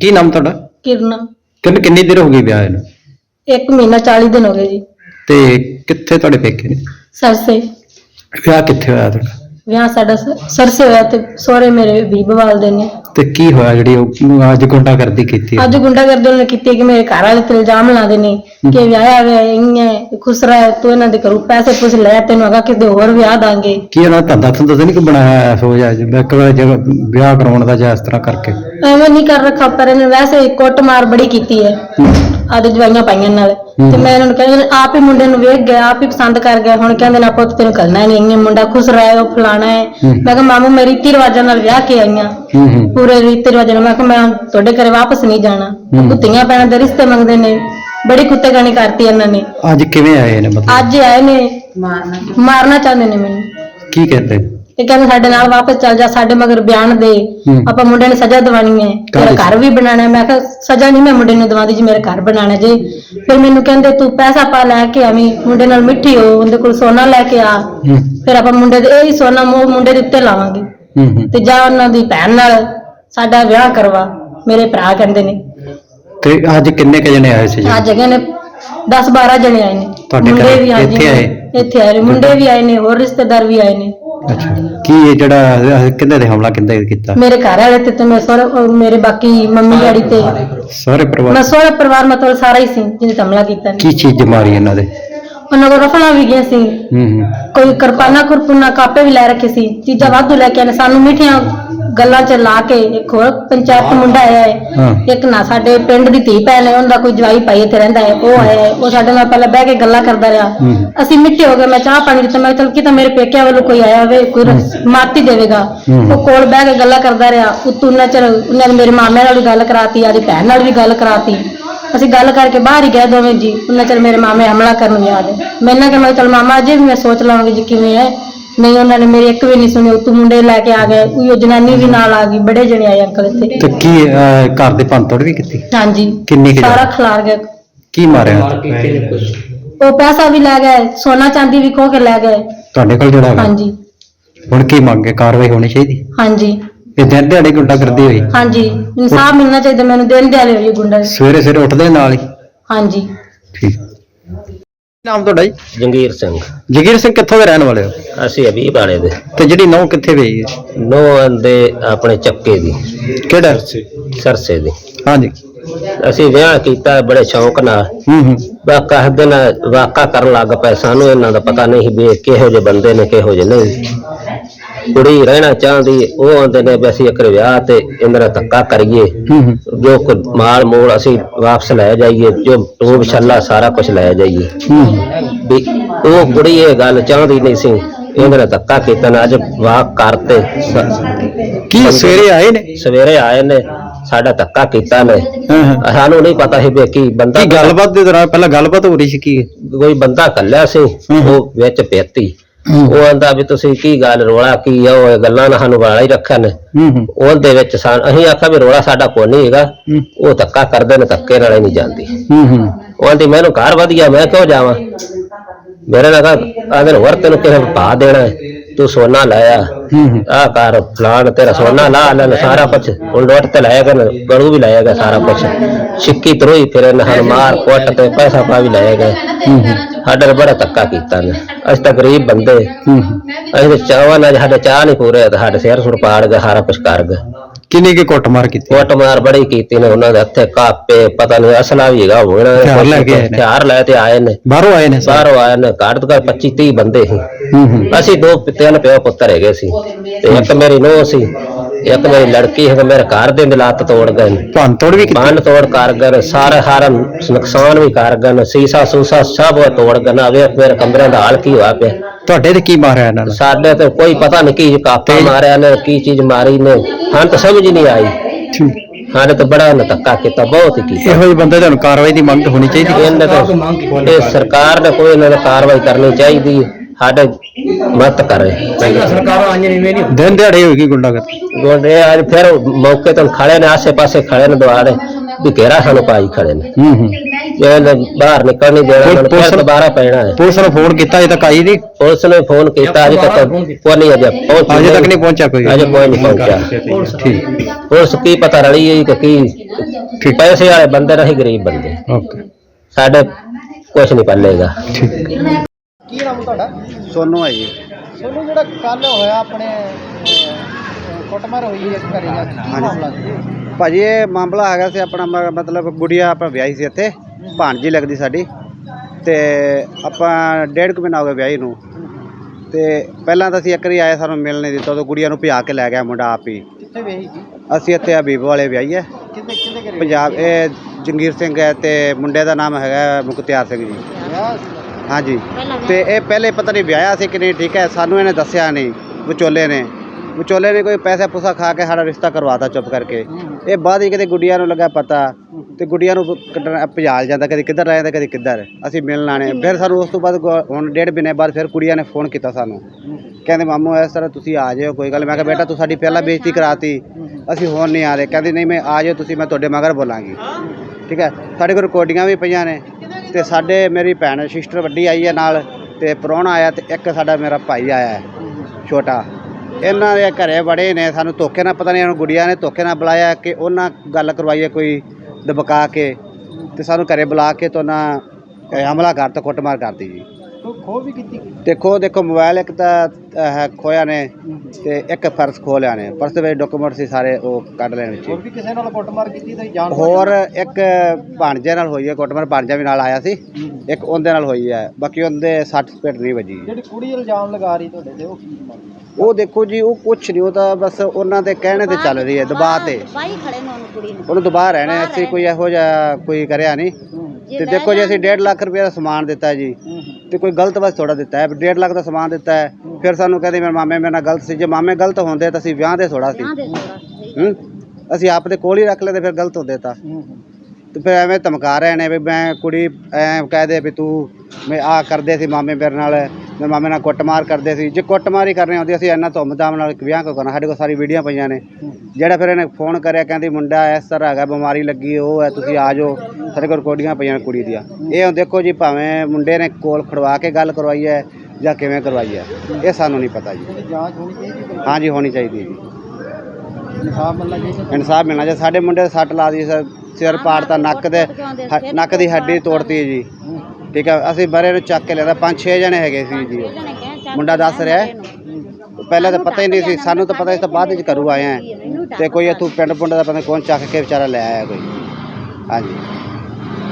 ਕੀ ਨਾਮ ਤੁਹਾਡਾ? ਕਿਰਨ। ਕਿੰਨ ਕਿੰਨੀ ਦੇਰ ਹੋ ਗਈ ਵਿਆਹ ਨੂੰ? ਇੱਕ ਮਹੀਨਾ 40 ਦਿਨ ਹੋ ਗਏ ਜੀ। ਤੇ ਕਿੱਥੇ ਤੁਹਾਡੇ ਪੇਕੇ ਨੇ? ਸਰਸੇ। ਵਿਆਹ ਕਿੱਥੇ ਹੋਇਆ ਤੁਹਾਡਾ? ਵਿਆਹ ਸਾਡਾ ਸ- ਸਰਸੇ ਹੋਇਆ ਤੇ ਸਹੁਰੇ ਮੇਰੇ ਵੀ ਬਵਾਲ ਦੇ ਨੇ। ਤੇ ਕੀ ਹੋਇਆ ਜਿਹੜੀ ਉਹ ਅੱਜ ਗੁੰਡਾਗਰਦੀ ਕੀਤੀ ਅੱਜ ਗੁੰਡਾਗਰਦੀ ਉਹਨਾਂ ਕੀਤੀ ਕਿ ਮੇਰੇ ਘਰ ਵਾਲੇ ਤੇ ਇਲਜ਼ਾਮ ਲਾਉਂਦੇ ਨੇ ਕਿ ਵਿਆਹਿਆ ਹੋਇਆ ਇੰਨੇ ਖੁਸਰਾ ਹੈ ਤੂੰ ਇਹਨਾਂ ਦੇ ਘਰੋਂ ਪੈਸੇ ਪੁੱਛ ਲੈ ਤੈਨੂੰ ਅਗਾ ਕਿਤੇ ਹੋਰ ਵਿਆਹ ਦਾਂਗੇ। ਕੀ ਇਹਨਾਂ ਦਾ ਧੰਦਾ ਧੰਦਾ ਤਾਂ ਨਹੀਂ ਕੋਈ ਬਣਾਇਆ ਸੋਚ ਅੱਜ ਮੈਂ ਇੱਕ ਵਾਰ ਜਗ੍ਹਾ ਵਿਆਹ ਕਰਾਉਣ ਦਾ ਜਾਂ ਇਸ ਤਰ੍ਹਾਂ ਕਰਕੇ? ਐਵੇਂ ਨਹੀਂ ਕਰ ਰੱਖਾ ਪਰ ਇਹਨੇ ਵੈਸੇ ਕੁੱਟ ਮਾਰ ਬੜੀ ਕੀਤੀ ਹੈ। ਆਦੇ ਜਵਾਈਆਂ ਪਾਈਆਂ ਨਾਲ। ਤੇ ਮੈਂ ਇਹਨਾਂ ਨੂੰ ਕਹਿੰਦਾ ਆਪ ਹੀ ਮੁੰਡੇ ਨੂੰ ਵੇਖ ਗਿਆ ਆਪ ਹੀ ਪਸੰਦ ਕਰ ਗਿਆ। ਹੁਣ ਕਹਿੰਦੇ ਨਾ ਪੁੱਤ ਤੈਨੂੰ ਕਰਨਾ ਨਹੀਂ ਇੰਨੇ ਮੁੰਡਾ ਖੁਸਰਾ ਹੈ ਉਹ ਫਲਾਣਾ ਹੈ। ਮੈਂ ਕਿਹਾ ਮਾਮੂ ਮੇਰੀ ਰੀਤੀ ਰਿਵਾਜਾਂ ਨਾਲ ਵਿਆਹ ਕੇ ਆਈਆਂ ਪੂਰੇ ਰੀਤੀ ਰਿਵਾਜਾਂ ਨਾਲ। ਮੈਂ ਕਿਹਾ ਮੈਂ ਤੁਹਾਡੇ ਘਰੇ ਵਾਪਸ ਨਹੀਂ ਜਾਣਾ। ਕੁੱਤੀਆਂ ਪੈਣਾ ਦੇ ਰਿਸ਼ਤੇ ਮੰਗਦੇ ਨੇ। ਬੜੀ ਕੁੱਤੇਗਾਨੀ ਕਰਤੀ ਇਹਨਾਂ ਨੇ। ਅੱਜ ਕਿਵੇਂ ਆਏ ਨੇ ਮਤਲਬ? ਅੱਜ ਆਏ ਨੇ। ਮਾਰਨਾ ਚਾਹੁੰਦੇ ਨੇ ਮੈਨੂੰ। ਕੀ ਕਹਿੰਦੇ? ਇਹ ਕਹਿੰਦੇ ਸਾਡੇ ਨਾਲ ਵਾਪਸ ਚੱਲ ਜਾ ਸਾਡੇ ਮਗਰ ਬਿਆਨ ਦੇ ਹੂੰ। ਆਪਾਂ ਮੁੰਡੇ ਨੂੰ ਸਜ਼ਾ ਦਿਵਾਣੀ ਹੈ ਕਾਹਦੀ? ਘਰ ਵੀ ਬਣਾਣਾ ਹੈ। ਮੈਂ ਕਿਹਾ ਸਜ਼ਾ ਨਹੀਂ ਮੈਂ ਮੁੰਡੇ ਨੂੰ ਦਵਾਉਂਦੀ ਜੀ ਮੇਰਾ ਘਰ ਬਣਾਣਾ ਜੀ ਫਿਰ ਮੈਨੂੰ ਕਹਿੰਦੇ ਤੂੰ ਪੈਸਾ ਪਾ ਲੈ ਕੇ ਆਵੀਂ ਮੁੰਡੇ ਨਾਲ ਮਿੱਠੀ ਹੋ ਉਹਦੇ ਕੋਲ ਸੋਨਾ ਲੈ ਕੇ ਆ ਹੂੰ ਫਿਰ ਆਪਾਂ ਮੁੰਡੇ ਦੇ ਇਹ ਸੋਨਾ ਮੋ ਮੁੰਡੇ ਦੇ ਉੱਤੇ ਲਾਵਾਂਗੇ ਹੂੰ ਹੂੰ ਤੇ ਜਾ ਉਹਨਾਂ ਦੀ ਭੈਣ ਨਾਲ ਸਾਡਾ ਵਿਆਹ ਕਰਵਾ ਮੇਰੇ ਭਰਾ ਕਹਿੰਦੇ ਨੇ ਤੇ ਅੱਜ ਕਿੰਨੇ ਕ ਜਣੇ ਆਏ ਸੀ ਜੀ? ਅੱਜ ਹੈਗੇ ਨੇ 10 12 ਜਣੇ ਆਏ ਨੇ ਤੁਹਾਡੇ ਮੁੰਡੇ ਘਰੇ? ਵੀ ਹਾਂਜੀ, ਇੱਥੇ ਆਏ? ਇੱਥੇ ਆਏ ਨੇ ਮੁੰਡੇ ਵੀ ਆਏ ਨੇ ਹੋਰ ਰਿਸ਼ਤੇਦਾਰ ਵੀ ਆਏ ਨੇ ਅੱਛਾ। ਕੀ ਇਹ ਜਿਹੜਾ ਕਿੰਨੇ ਦੇ ਹਮਲਾ ਕਿੰਨੇ ਕੀਤਾ? ਮੇਰੇ ਘਰ ਵਾਲੇ ਤੇ ਤੇ ਮੈਂ ਸਹੁਰੇ ਅਹ ਮੇਰੇ ਬਾਕੀ ਮੰਮੀ ਡੈਡੀ ਤੇ। ਸਾਰੇ ਮੈਂ ਪਰਿਵਾਰ ਸਹੁਰਾ ਪਰਿਵਾਰ ਮਤਲਬ ਸਾਰਾ ਹੀ ਸੀ ਜਿਹਨੇ ਤੇ ਹਮਲਾ ਕੀਤਾ ਕੀ ਚੀਜ਼ ਮਾਰੀ ਇਹਨਾਂ ਦੇ? ਉਹਨਾਂ ਕੋਲ ਰਫਲਾਂ ਵੀ ਗਏ ਸੀ। ਹੂੰ ਹੂੰ। ਕੋਈ ਕਿਰਪਾਨਾ ਕੁਰਪੁਨਾ ਕਾਪੇ ਵੀ ਲੈ ਰੱਖੇ ਸੀ। ਚੀਜ਼ਾਂ ਵਾਧੂ ਲੈ ਕੇ ਆਏ ਨੇ। ਸਾਨੂੰ ਮਿੱਠੀਆਂ ਗੱਲਾਂ 'ਚ ਲਾ ਕੇ ਇੱਕ ਹੋਰ ਪੰਚਾਇਤ ਮੁੰਡਾ ਆਇਆ ਹੈ। ਹਾਂ। ਇੱਕ ਨਾ ਸਾਡੇ ਪਿੰਡ ਦੀ ਧੀ ਭੈਣ ਹੈ ਉਹਦਾ ਕੋਈ ਜਵਾਈ ਭਾਈ ਇੱਥੇ ਰਹਿੰਦਾ ਹੈ ਉਹ ਆਇਆ ਹੈ। ਉਹ ਸਾਡੇ ਨਾਲ ਪਹਿਲਾਂ ਬਹਿ ਕੇ ਗੱਲਾਂ ਕਰਦਾ ਰਿਹਾ। ਹੂੰ ਅਸੀਂ ਮਿੱਠੇ ਹੋ ਗਏ। ਮੈਂ ਚਾਹ ਪਾਣੀ ਦਿੱਤਾ। ਮੈਂ ਚੱਲ ਕੀ ਤਾਂ ਮੇਰੇ ਪੇਕਿਆਂ ਵੱਲੋਂ ਕੋਈ ਆਇਆ ਹੋਵੇ ਕੋਈ ਮਾਤੀ ਦੇਵੇਗਾ। ਹੂੰ। ਉਹ ਕੋਲ ਬਹਿ ਕੇ ਗੱਲਾਂ ਕਰਦਾ ਰਿਹਾ। ਉਤੋਂ ਉਹਨਾਂ ਚਿਰ ਉਹਨਾਂ ਨੇ ਮੇਰੇ ਮਾਮੇ ਨਾਲ ਵੀ ਗੱਲ ਕਰਾਤੀ ਆਦੀ ਭੈਣ ਨਾਲ ਵੀ ਗੱਲ ਕਰਾਤੀ। ਅਸੀਂ ਗੱਲ ਕਰਕੇ ਬਾਹਰ ਹੀ ਗਏ ਦੋਵੇਂ ਜੀ। ਉਹਨਾਂ ਚਿਰ ਮੇਰੇ ਮਾਮੇ ਹਮਲਾ ਕਰਨ ਗਿਆ ਆਦੇ ਮੈਂ ਨਾ ਕਿ ਮੈਂ ਚੱਲ ਮਾਮਾ ਅਜੇ ਵੀ ਮੈਂ ਸੋਚ ਲਵਾਂਗੀ ਜੀ ਕਿਵੇਂ ਹੈ। ਨਹੀਂ ਉਹਨਾਂ ਨੇ ਮੇਰੀ ਇੱਕ ਵੀ ਨਹੀਂ ਸੁਣੀ। ਉਤੋਂ ਮੁੰਡੇ ਲੈ ਕੇ ਆ ਗਏ। ਉਹ ਜਨਾਨੀ ਵੀ ਨਾਲ ਆ ਗਈ। ਬੜੇ ਜਣੇ ਆਏ ਅੰਕਲ ਇੱਥੇ। ਤੇ ਕੀ ਅਹ, ਘਰ ਦੇ ਭੰਤੋੜ ਵੀ ਕੀਤੀ? ਹਾਂਜੀ। ਕਿੰਨੀ ਕੁ ਸਾਰਾ ਜ਼ਿਆਦਾ? ਖਿਲਾਰ ਗਿਆ ਕੀ ਮਾਰਿਆ? ਉਹ ਪੈਸਾ ਵੀ ਲੈ ਗਏ। ਸੋਨਾ ਚਾਂਦੀ ਵੀ ਖੋ ਕੇ ਲੈ ਗਏ। ਤੁਹਾਡੇ ਕੋਲ ਜਿਹੜਾ ਹੈਗਾ? ਹਾਂਜੀ। ਹੁਣ ਕੀ ਮੰਗੇ ਕਾਰਵਾਈ ਹੋਣੀ ਚਾਹੀਦੀ? ਹਾਂਜੀ। ਇਹ ਦਿਨ ਦਿਹਾੜੇ ਗੁੰਡਾ ਕਰਦੀ ਹੋਈ? ਹਾਂਜੀ ਇਨਸਾਫ ਮਿਲਣਾ ਚਾਹੀਦਾ ਮੈਨੂੰ ਦਿਨ ਦਿਹਾੜੇ ਹੋਈ ਗੁੰਡਾ। ਸਵੇਰੇ ਸਵੇਰੇ ਉੱਠਦੇ ਨਾਲ ਹੀ? ਹਾਂਜੀ। ਠੀਕ। ਨਾਮ ਤੁਹਾਡਾ ਜੀ? ਜੰਗੀਰ ਸਿੰਘ। ਜਗੀਰ ਸਿੰਘ ਕਿੱਥੋਂ ਦੇ ਰਹਿਣ ਵਾਲੇ ਹੋ? ਅਸੀਂ ਅਭੀ ਬਾੜੇ ਦੇ। ਤੇ ਜਿਹੜੀ ਨੌ ਕਿੱਥੇ ਵੇਈ ਹੈ? ਨੋਆਂ ਦੇ ਆਪਣੇ ਚੱਕੇ ਦੀ। ਕਿਹੜਾ? ਸਰਸੇ। ਦੀ। ਹਾਂਜੀ। ਅਸੀਂ ਵਿਆਹ ਕੀਤਾ ਬੜੇ ਸ਼ੌਂਕ ਨਾਲ। ਹੂੰ ਹੂੰ। ਵਾਕਾ ਦਿਨ ਵਾਕਾ ਕਰਨ ਲੱਗ ਪਏ ਸਾਨੂੰ ਇਹਨਾਂ ਦਾ ਪਤਾ ਨਹੀਂ ਵੀ ਇਹ ਕਿਹੋ ਜਿਹੇ ਬੰਦੇ ਨੇ ਕਿਹੋ ਜਿਹੇ ਨਹੀਂ। ਕੁੜੀ ਰਹਿਣਾ ਚਾਹੁੰਦੀ ਉਹ ਆਂਦੇ ਨੇ ਵੀ ਅਸੀਂ ਇੱਕ ਵਿਆਹ ਤੇ ਇਹਨਾਂ ਦਾ ਧੱਕਾ ਕਰੀਏ। ਹੂੰ ਹੂੰ। ਜੋ ਕੁ ਮਾਲ ਮੂਲ ਅਸੀਂ ਵਾਪਸ ਲੈ ਜਾਈਏ ਜੋ ਟੂਬ ਛੱਲਾ ਸਾਰਾ ਕੁਝ ਲੈ ਜਾਈਏ। ਹੂੰ ਵੀ ਉਹ ਕੁੜੀ ਇਹ ਗੱਲ ਚਾਹੁੰਦੀ ਨਹੀਂ ਸੀ। ਇਹਨਾਂ ਨੇ ਧੱਕਾ ਕੀਤਾ ਨਾ ਅੱਜ ਵਾਕ ਕਰਤੇ ਸ- ਕੀ ਸਵੇਰੇ ਆਏ ਨੇ? ਸਵੇਰੇ ਆਏ ਨੇ ਸਾਡਾ ਧੱਕਾ ਕੀਤਾ ਨੇ। ਹਾਂ ਹਾਂ। ਸਾਨੂੰ ਨਹੀਂ ਪਤਾ ਸੀ ਵੀ ਕੀ ਬੰਦਾ ਕੀ ਗੱਲਬਾਤ ਦੇ ਦੌਰਾਨ ਪਹਿਲਾਂ ਗੱਲਬਾਤ ਹੋ ਰਹੀ ਸੀ ਕੀ? ਕੋਈ ਬੰਦਾ ਕੱਲਿਆ ਸੀ। ਉਹ ਵਿੱਚ ਪੈਤੀ ਹੂੰ ਉਹ ਆਂਦਾ ਵੀ ਤੁਸੀਂ ਕੀ ਗੱਲ ਰੋਲਾ ਕੀ ਆ ਉਹ ਗੱਲਾਂ ਨਾਲ ਸਾਨੂੰ ਵਾਲਾ ਹੀ ਰੱਖਿਆ ਨੇ ਹੂੰ ਹੂੰ। ਉਹਦੇ ਵਿੱਚ ਸਾਨ ਅਸੀਂ ਆਖਿਆ ਵੀ ਰੋਲਾ ਸਾਡਾ ਕੋਈ ਨਹੀਂ ਹੈਗਾ। ਹੂੰ। ਉਹ ਧੱਕਾ ਕਰਦੇ ਨੇ ਧੱਕੇ ਨਾਲੇ ਨਹੀਂ ਜਾਂਦੀ। ਹੂੰ ਹੂੰ। ਉਹ ਆਂਦੀ ਮੈਨੂੰ ਘਰ ਵਧੀਆ ਮੈਂ ਕਿਉਂ ਜਾਵਾਂ? ਮੇਰੇ ਨਾਲ ਆਂਦੇ ਹੋਰ ਤੈਨੂੰ ਕਿਸੇ ਨੂੰ ਭਾ ਦੇਣਾ ਹੈ, ਤੂੰ ਸੋਨਾ ਲਾਇਆ। ਹੂੰ ਹੂੰ। ਆ ਕਰ ਫਲਾਣ ਤੇਰਾ ਸੋਨਾ ਲਾ ਲੈਣ ਸਾਰਾ ਕੁਝ ਹੁਣ ਲੋਟ ਤੇ ਲਾਏਗਾ ਨਾ ਗੜੂ ਵੀ ਲਾਏਗਾ ਸਾਰਾ ਕੁਝ ਸਿੱਕੀ ਤਰੋਈ ਫਿਰ ਇਹਨਾਂ ਹਰ ਮਾਰ ਕੋਟ ਤੇ ਪੈਸਾ ਪਾ ਵੀ ਲਾਏਗਾ ਸਾਡੇ ਨਾਲ ਬੜਾ ਧੱਕਾ ਕੀਤਾ ਨੇ। ਅਸੀਂ ਤਾਂ ਗਰੀਬ ਬੰਦੇ। ਅਸੀਂ ਤਾਂ ਚਾਹਵਾਂ ਨਾਲ ਸਾਡੇ ਚਾਹ ਨਹੀਂ ਪੂਰੇ ਤੇ ਸਾਡੇ ਸਿਰ ਸੁਰ ਪਾੜ ਗਏ ਸਾਰਾ ਕੁਝ ਕਰ ਗਏ। ਕਿੰਨੀ ਕੀ ਕੁੱਟਮਾਰ ਕੀਤੀ? ਕੋਟ ਮਾਰ ਬੜੀ ਕੀਤੀ ਨੇ ਉਹਨਾਂ ਦੇ ਹੱਥੇ ਕਾਪੇ ਪਤਾ ਨਹੀਂ ਅਸਲਾ ਵੀ ਹੈਗਾ ਹੋਣਾ। ਹਥਿਆਰ ਲੈ ਕੇ ਆਏ ਨੇ। ਹਥਿਆਰ ਲੈ ਤੇ ਆਏ ਨੇ। ਬਾਹਰੋਂ ਆਏ ਨੇ ਬਾਹਰੋਂ ਆਏ ਨੇ ਘੱਟ ਤੋਂ ਘੱਟ 25 30 ਬੰਦੇ ਸੀ। ਅਸੀਂ ਦੋ ਤਿੰਨ ਪਿਓ ਪੁੱਤਰ ਹੈਗੇ ਸੀ। ਤੇ ਇੱਕ ਮੇਰੀ ਨੂੰਹ ਸੀ ਇੱਕ ਮੇਰੀ ਲੜਕੀ ਹੈ ਮੇਰੇ ਘਰ ਦੇ ਦੀ ਲੱਤ ਤੋੜ ਗਏ ਨੇ। ਭੰਤੋੜ ਵੀ ਕੀਤੀ? ਬੰਨ ਤੋੜ ਕਰ ਗਏ ਸਾਰੇ ਹਾਰ ਨੁਕਸਾਨ ਵੀ ਕਰ ਗਏ ਨੇ। ਸੀਸਾ ਸੂਸਾ ਸਭ ਉਹ ਤੋੜ ਗਏ ਨਾ। ਵੇਖ ਮੇਰੇ ਕਮਰੇ ਦਾ ਹਾਲ ਕੀ ਹੋਇਆ ਪਿਆ। ਤੁਹਾਡੇ ਤੇ ਕੀ ਮਾਰਿਆ ਇਹਨਾਂ ਨੇ? ਸਾਡੇ ਤੇ ਕੋਈ ਪਤਾ ਨਹੀਂ ਕੀ ਕਾਪਾ ਮਾਰਿਆ ਨੇ ਕੀ ਚੀਜ਼ ਮਾਰੀ ਨੇ ਹਾਂ ਤਾਂ ਸਮਝ ਨਹੀਂ ਆਈ। ਹਾਂ ਤਾਂ ਬੜਾ ਨਾ ਧੱਕਾ ਕੀਤਾ ਬਹੁਤ ਹੀ ਕੀਤਾ। ਇਹੋ ਜਿਹੇ ਬੰਦੇ ਤੁਹਾਨੂੰ ਕਾਰਵਾਈ ਦੀ ਮੰਗ ਹੋਣੀ ਚਾਹੀਦੀ? ਇਹਨਾਂ ਤੇ ਇਹ ਸਰਕਾਰ ਨੇ ਕੋਈ ਇਹਨਾਂ ਤੇ ਕਾਰਵਾਈ ਕਰਨੀ ਚਾਹੀਦੀ ਹੈ। ਸਾਡੇ ਮਤ ਕਰੇ ਦਿਨ ਦਿਹਾੜੇ ਹੋਏਗੀ ਗੁੰਡਾਗਰਦੀ। ਗੋਡੇ ਅੱਜ ਫਿਰ ਮੌਕੇ ਤੋਂ ਖੜੇ ਨੇ ਆਸੇ ਪਾਸੇ ਖੜੇ ਨੇ ਦੁਆਰੇ ਵੀ ਘੇਰਾ ਸਾਨੂੰ ਪਾਈ ਖੜੇ ਨੇ। ਹੂੰ ਹੂੰ। ਇਹਨੇ ਬਾਹਰ ਨਿਕਲ ਨਹੀਂ ਦੇਣਾ ਪੁਲਿਸ- ਮੈਨੂੰ ਫਿਰ ਦੁਬਾਰਾ ਪੈਣਾ ਹੈ। ਪੁਲਿਸ ਨੂੰ ਫੋਨ ਕੀਤਾ ਅਜੇ ਤੱਕ ਆਈ ਨਹੀਂ? ਪੁਲਿਸ ਨੇ ਫੋਨ ਕੀਤਾ ਅਜੇ ਤੱਕ ਕੋਈ ਨਹੀਂ ਅਜੇ ਪਹੁੰਚੀ ਅਜੇ ਤੱਕ ਨਹੀਂ ਪਹੁੰਚਿਆ ਕੋਈ। ਅਜੇ ਕੋਈ ਨਹੀਂ ਪਹੁੰਚਿਆ। ਠੀਕ। ਪੁਲਿਸ ਕੀ ਪਤਾ ਰਲੀ ਹੈ ਕਿ ਕੀ ਪੈਸੇ ਵਾਲੇ ਬੰਦੇ ਨਹੀਂ ਗਰੀਬ ਬੰਦੇ। ਓਕੇ। ਸਾਡੇ ਕੁਝ ਨਹੀਂ ਪੱਲੇਗਾ। ਕੀ ਨਾਮ ਤੁਹਾਡਾ? ਸੋਨੂੰ ਹੈ ਜੀ। ਸੋਨੂੰ ਜਿਹੜਾ ਕੱਲ ਹੋਇਆ ਆਪਣੇ ਅਹ, ਕੁੱਟਮਾਰ ਹੋਈ ਹੈ ਘਰੇ ਜਾ ਕੇ ਕੀ ਮਾਮਲਾ ਸੀ? ਭਾਜੀ ਇਹ ਮਾਮਲਾ ਹੈਗਾ ਸੀ ਆਪਣਾ ਮ- ਮਤਲਬ ਗੁੜੀਆ ਆਪਾਂ ਵਿਆਹੀ ਸੀ ਇੱਥੇ ਭਾਣਜੀ ਲੱਗਦੀ ਸਾਡੀ। ਤੇ ਆਪਾਂ ਡੇਢ ਕੁ ਮਹੀਨਾ ਹੋ ਗਿਆ ਵਿਆਹੀ ਨੂੰ। ਤੇ ਪਹਿਲਾਂ ਤਾਂ ਅਸੀਂ ਇੱਕ ਵਾਰੀ ਆਏ ਸਾਨੂੰ ਮਿਲ ਨਹੀਂ ਦਿੱਤਾ ਉਦੋਂ ਗੁੜੀਆ ਨੂੰ ਭਜਾ ਕੇ ਲੈ ਗਿਆ ਮੁੰਡਾ ਆਪ ਹੀ। ਕਿੱਥੇ ਵੇਹੀ ਸੀ? ਅਸੀਂ ਇੱਥੇ ਹਬੀਬ ਵਾਲੇ ਵਿਆਹੀ ਹੈ। ਕਿੱਥੇ ਕਿੱਥੇ ਘਰੇ? ਪੰਜਾਬ ਇਹ ਜੰਗੀਰ ਸਿੰਘ ਹੈ ਤੇ ਮੁੰਡੇ ਦਾ ਨਾਮ ਹੈਗਾ ਮੁਖਤਿਆਰ ਸਿੰਘ ਜੀ। ਵਿਆਹ ਸੀ। ਹਾਂਜੀ। ਤੇ ਇਹ ਪਹਿਲੇ ਪਤਾ ਨਹੀਂ ਵਿਆਹਿਆ ਸੀ ਕਿ ਨਹੀਂ ਠੀਕ ਹੈ ਸਾਨੂੰ ਇਹਨੇ ਦੱਸਿਆ ਨਹੀਂ ਵਿਚੋਲੇ ਨੇ। ਵਿਚੋਲੇ ਨੇ ਕੋਈ ਪੈਸਾ ਪੂਸਾ ਖਾ ਕੇ ਸਾਡਾ ਰਿਸ਼ਤਾ ਕਰਵਾਤਾ ਚੁੱਪ ਕਰਕੇ। ਇਹ ਬਾਅਦ ਹੀ ਕਿਤੇ ਗੁੱਡੀਆਂ ਨੂੰ ਲੱਗਾ ਪਤਾ ਤੇ ਗੁੱਡੀਆਂ ਨੂੰ ਕੱਢਣ ਭਜਾਲ ਜਾਂਦਾ ਕਦੀ ਕਿੱਧਰ ਰਹਿ ਜਾਂਦਾ ਕਦੀ ਕਿੱਧਰ। ਅਸੀਂ ਮਿਲਣ ਆਣੇ ਫਿਰ ਸਾਨੂੰ ਉਸ ਤੋਂ ਬਾਅਦ ਗੋ- ਹੁਣ ਡੇਢ ਮਹੀਨੇ ਬਾਅਦ ਫਿਰ ਕੁੜੀਆਂ ਨੇ ਫੋਨ ਕੀਤਾ ਸਾਨੂੰ। ਕਹਿੰਦੇ ਮਾਮੂ ਇਸ ਤਰ੍ਹਾਂ ਤੁਸੀਂ ਆ ਜਾਓ ਕੋਈ ਗੱਲ ਮੈਂ ਕਿਹਾ ਬੇਟਾ ਤੂੰ ਸਾਡੀ ਪਹਿਲਾਂ ਬੇਇੱਜ਼ਤੀ ਕਰਾਤੀ। ਅਸੀਂ ਹੁਣ ਨਹੀਂ ਆ ਰਹੇ। ਕਹਿੰਦੀ ਨਹੀਂ ਮੈਂ ਆ ਜਾਓ ਤੁਸੀਂ ਮੈਂ ਤੁਹਾਡੇ ਮਗਰ ਬੋਲਾਂਗੀ। ਠੀਕ ਹੈ। ਸਾਡੇ ਕੋਲ ਰਿਕਾਰਡਿੰਗਾਂ ਵੀ ਪਈਆਂ ਨੇ। ਤੇ ਸਾਡੇ ਮੇਰੀ ਭੈਣ ਸਿਸਟਰ ਵੱਡੀ ਆਈ ਹੈ ਨਾਲ ਤੇ ਪ੍ਰਾਹੁਣਾ ਆਇਆ ਤੇ ਇੱਕ ਸਾਡਾ ਮੇਰਾ ਭਾਈ ਆਇਆ ਹੈ, ਛੋਟਾ। ਇਹਨਾਂ ਦੇ ਘਰੇ ਬੜੇ ਨੇ, ਸਾਨੂੰ ਧੋਖੇ ਨਾਲ ਪਤਾ ਨਹੀਂ ਇਹਨੂੰ ਗੁੜੀਆਂ ਨੇ ਧੋਖੇ ਨਾਲ ਬੁਲਾਇਆ ਕਿ ਉਹਨਾਂ ਗੱਲ ਕਰਵਾਈ ਹੈ ਕੋਈ ਦਬਕਾ ਕੇ ਤੇ ਸਾਨੂੰ ਘਰੇ ਬੁਲਾ ਕੇ ਤੋਂ ਨਾ ਹਮਲਾ ਕਰਤਾ ਕੁੱਟਮਾਰ ਕਰਤੀ ਜੀ। ਖੋ ਖੋ ਵੀ ਕੀਤੀ ਦੇਖੋ ਦੇਖੋ ਮੋਬਾਈਲ ਇੱਕ ਤਾਂ ਅਹ, ਖੋਇਆ ਨੇ ਤੇ ਇੱਕ ਪਰਸ ਖੋਹ ਲਿਆ ਨੇ। ਪਰਸ ਦੇ ਵਿੱਚ ਡਾਕੂਮੈਂਟ ਸੀ ਸਾਰੇ ਉਹ ਕੱਢ ਲੈਣ ਵਿੱਚ। ਹੋਰ ਵੀ ਕਿਸੇ ਨਾਲ ਕੁੱਟਮਾਰ ਕੀਤੀ ਤਾਂ ਜਾਣ ਹੋਰ ਇੱਕ ਭਾਣਜੇ ਨਾਲ ਹੋਈ ਹੈ ਕੁੱਟਮਾਰ ਭਾਣਜਾ ਵੀ ਨਾਲ ਆਇਆ ਸੀ। ਇੱਕ ਉਹਦੇ ਨਾਲ ਹੋਈ ਹੈ ਬਾਕੀ ਉਹਦੇ 60 ਸਪੇਟ ਨਹੀਂ ਵੱਜੀ। ਜਿਹੜੀ ਕੁੜੀ ਇਲਜ਼ਾਮ ਲਗਾ ਰਹੀ ਤੁਹਾਡੇ ਤੇ ਉਹ ਕੀ ਮਾਮਲਾ? ਉਹ ਦੇਖੋ ਜੀ ਉਹ ਕੁਛ ਨਹੀਂ ਉਹ ਤਾਂ ਬਸ ਉਹਨਾਂ ਦੇ ਕਹਿਣੇ ਤੇ ਚੱਲ ਰਹੀ ਹੈ ਦਬਾਅ ਤੇ। ਬਾਈ ਖੜੇ ਨੇ ਉਹਨੂੰ ਕੁੜੀ ਨੂੰ। ਉਹਨੂੰ ਦਬਾਅ ਰਹਿਣੇ ਅਸੀਂ ਕੋਈ ਇਹੋ ਜਿਹਾ ਕੋਈ ਕਰਿਆ ਨਹੀਂ। ਤੇ ਦੇਖੋ ਜੀ ਅਸੀਂ 1.5 ਲੱਖ ਰੁਪਏ ਦਾ ਸਮਾਨ ਦਿੱਤਾ ਜੀ। ਤੇ ਕੋਈ ਗਲਤ ਬਸ ਥੋੜਾ ਦਿੱਤਾ ਹੈ 1.5 ਲੱਖ ਦਾ ਸਮਾਨ ਦਿੱਤਾ ਹੈ। ਫਿਰ ਸਾਨੂੰ ਕਹਿੰਦੇ ਮੇਰੇ ਮਾਮੇ ਮੇਰੇ ਨਾਲ ਗਲਤ ਸੀ। ਜੇ ਮਾਮੇ ਗਲਤ ਹੁੰਦੇ ਤਾਂ ਅਸੀਂ ਵਿਆਹ ਦੇ ਥੋੜਾ ਸੀ। ਹੂੰ। ਅਸੀਂ ਆਪ ਦੇ ਕੋਲ ਹੀ ਰੱਖ ਲੈਂਦੇ ਫਿਰ ਗਲਤ ਹੁੰਦੇ ਤਾਂ। ਤੇ ਫਿਰ ਐਵੇਂ ਧਮਕਾ ਰਹੇ ਨੇ ਵੀ ਮੈਂ ਕੁੜੀ ਐ ਕਹਦੇ ਵੀ ਤੂੰ ਮੈਂ ਆ ਕਰਦੇ ਸੀ ਮਾਮੇ ਮੇਰੇ ਨਾਲ। ਮੇਰੇ ਮਾਮੇ ਨਾਲ ਕੁੱਟਮਾਰ ਕਰਦੇ ਸੀ। ਜੇ ਕੁੱਟਮਾਰ ਹੀ ਕਰਨੀ ਹੁੰਦੀ, ਅਸੀਂ ਇੰਨਾ ਧੁੰਮਧਾਮ ਨਾਲ ਵਿਆਹ ਕਿਉਂ ਕਰਨਾ? ਸਾਡੇ ਕੋਲ ਸਾਰੀ ਵੀਡੀਓ ਪਈਆਂ ਨੇ। ਜਿਹੜਾ ਫਿਰ ਇਹਨੇ ਫੋਨ ਕਰਿਆ, ਕਹਿੰਦੀ, ਮੁੰਡਾ ਇਸ ਤਰ੍ਹਾਂ ਹੈਗਾ, ਬਿਮਾਰੀ ਲੱਗੀ, ਉਹ ਹੈ, ਤੁਸੀਂ ਆ ਜਾਓ। ਸਾਡੇ ਕੋਲ ਰਿਕਾਰਡਿੰਗਾਂ ਪਈਆਂ ਨੇ ਕੁੜੀ ਦੀਆਂ। ਇਹ ਹੁਣ ਦੇਖੋ ਜੀ, ਭਾਵੇਂ ਮੁੰਡੇ ਨੇ ਕੋਲ ਖੜਵਾ ਕੇ ਗੱਲ ਕਰਵਾਈ ਹੈ ਜਾਂ ਕਿਵੇਂ ਕਰਵਾਈ ਹੈ, ਇਹ ਸਾਨੂੰ ਨਹੀਂ ਪਤਾ ਜੀ। ਹਾਂਜੀ, ਹੋਣੀ ਚਾਹੀਦੀ ਹੈ ਜੀ। ਇਨਸਾਫ ਮਿਲਣਾ ਚਾਹੀਦਾ। ਜੇ ਸਾਡੇ ਮੁੰਡੇ ਦੇ ਸੱਟ ਲਾ ਦੀ, ਸਰ, ਸਿਰ ਪਾੜਤਾ ਨੱਕ ਦੇ, ਨੱਕ ਦੀ ਹੱਡੀ ਤੋੜਤੀ ਜੀ। ਠੀਕ ਹੈ ਅਸੀਂ ਬਰੇ ਨੂੰ ਚੱਕ ਕੇ ਲਿਆਦਾ ਪੰਜ ਛੇ ਜਣੇ ਹੈਗੇ ਸੀ ਜੀ। ਮੁੰਡਾ ਦੱਸ ਰਿਹਾ ਹੈ। ਪਹਿਲਾਂ ਤਾਂ ਪਤਾ ਹੀ ਨਹੀਂ ਸੀ ਸਾਨੂੰ ਤਾਂ ਪਤਾ ਸੀ ਤਾਂ ਬਾਅਦ ਵਿੱਚ ਕਰੂ ਆਏ ਆ ਤੇ ਕੋਈ ਇੱਥੋਂ ਪਿੰਡ ਪੁੰਡ ਦਾ ਪਤਾ ਨਹੀਂ ਕੌਣ ਚੱਕ ਕੇ ਵਿਚਾਰਾ ਲੈ ਆਇਆ ਕੋਈ। ਹਾਂਜੀ।